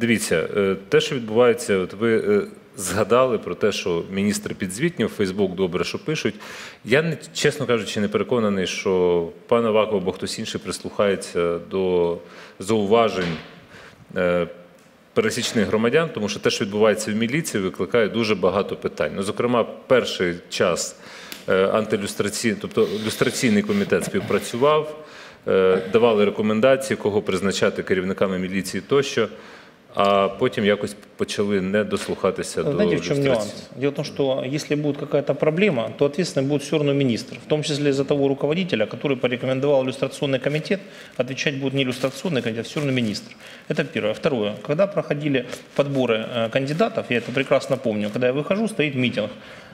Дивіться, е, те, що відбувається, от ви е, згадали про те, що міністр підзвітні Фейсбук добре, що пишуть. Я чесно кажучи, не переконаний, що пан Аваков або хтось інший прислухається до зауважень е, пересічних громадян, тому що те, що відбувається в міліції, викликає дуже багато питань. Ну, зокрема, перший час антилюстраційний, тобто люстраційний комітет співпрацював, давали рекомендації, кого призначати керівниками міліції тощо. А потім якось почали не дослухатися до Знаете, в чем люстрації. нюанс? Дело в том, что если будет какая-то проблема, то ответственный будет все равно министр, в том числе за того руководителя, который порекомендовал иллюстрационный комитет, отвечать будет не иллюстрационный комитет, а все равно министр. Это первое. Второе. Когда проходили подборы э, кандидатов, я это прекрасно помню, когда я выхожу, стоит митинг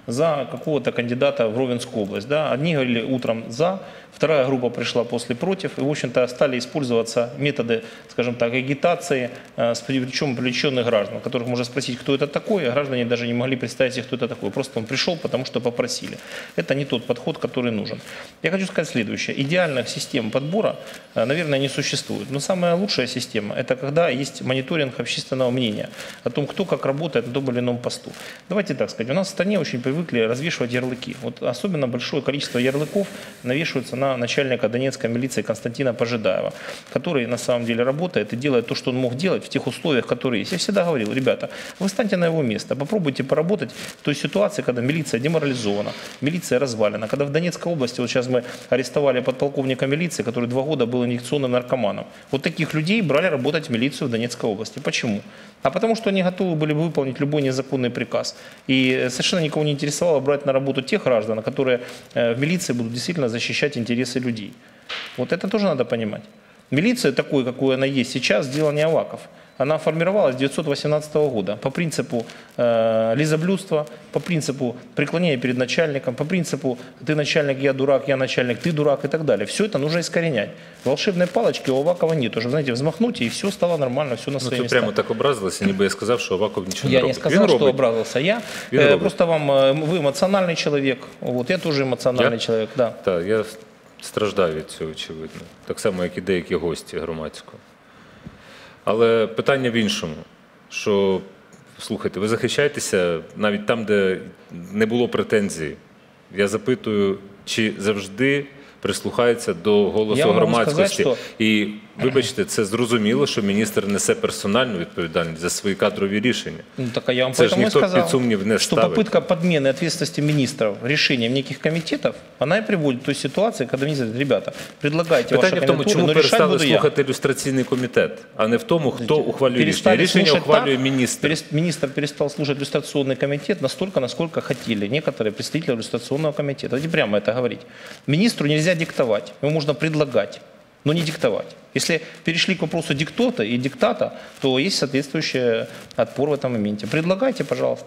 за какого-то кандидата в Ровенскую область. Да? Одни говорили утром за, вторая группа пришла после против, и, в общем-то, стали использоваться методы, скажем так, агитации, э, причем привлеченных граждан, которых можно спросить, кто это такой, а граждане даже не могли представить себе, кто это такой. Просто он пришел, потому что попросили. Это не тот подход, который нужен. Я хочу сказать следующее. Идеальных систем подбора, э, наверное, не существует. Но самая лучшая система – это когда есть мониторинг общественного мнения о том, кто как работает на том или ином посту. Давайте так сказать. У нас в стране очень привыкли развешивать ярлыки. Вот особенно большое количество ярлыков навешивается на начальника Донецкой милиции Константина Пожидаева, который на самом деле работает и делает то, что он мог делать в тех условиях, которые есть. Я всегда говорил, ребята, вы станьте на его место, попробуйте поработать в той ситуации, когда милиция деморализована, милиция развалена. Когда в Донецкой области, вот сейчас мы арестовали подполковника милиции, который два года был инъекционным наркоманом. Вот таких людей брали работать в милицию в Донецкой области. Почему? А потому что они готовы были бы выполнить любой незаконный приказ. И совершенно никого не интересовало брать на работу тех граждан, которые э, в милиции будут действительно защищать интересы людей. Вот это тоже надо понимать. Милиция такой, какой она есть сейчас, дело не Аваков Она формировалась с 1918 года по принципу э, лизоблюдства, по принципу преклонения перед начальником, по принципу ты начальник, я дурак, я начальник, ты дурак и так далее. Все это нужно искоренять. Волшебной палочки у Авакова нет. Уже, знаете, взмахнуть и все стало нормально, все на Ну, свои це места. прямо так образилося, ніби я сказав, що Аваков нічого не Я не робить. сказал, Він что робить. обрадовался я. Він Э, робить. Просто вам, э, вы эмоциональный человек, вот я тоже эмоциональный Я? человек, да. Так, я страждаю від цього, очевидно. Так само, як і деякі гості громадського. Але питання в іншому, що слухайте, ви захищаєтеся навіть там, де не було претензій. Я запитую, чи завжди прислухається до голосу Я можу громадськості. сказати, І вибачте, це зрозуміло, що міністр несе персональну відповідальність за свої кадрові рішення. Ну, так а я вам Це ж поэтому и ніхто сказал, під сумнів не что ставить. попытка подмены ответственности министров решением неких комитетов, она и приводит к той ситуации, когда министр говорит, ребята, предлагайте ваши Питання в тому, кандидатуры, чому но решать перестали буду я. слухати люстраційний комітет, а не в тому, хто ухвалює рішення. Перестали Рішення слушать ухвалює так, міністр. перес- Министр перестал слушать иллюстрационный комитет настолько, насколько хотели некоторые представители иллюстрационного комитета. Давайте прямо это говорить. Министру нельзя диктовать, ему можно предлагать, но не диктовать. Если перешли к вопросу диктота и диктата, то есть соответствующий отпор в этом моменте. Предлагайте, пожалуйста.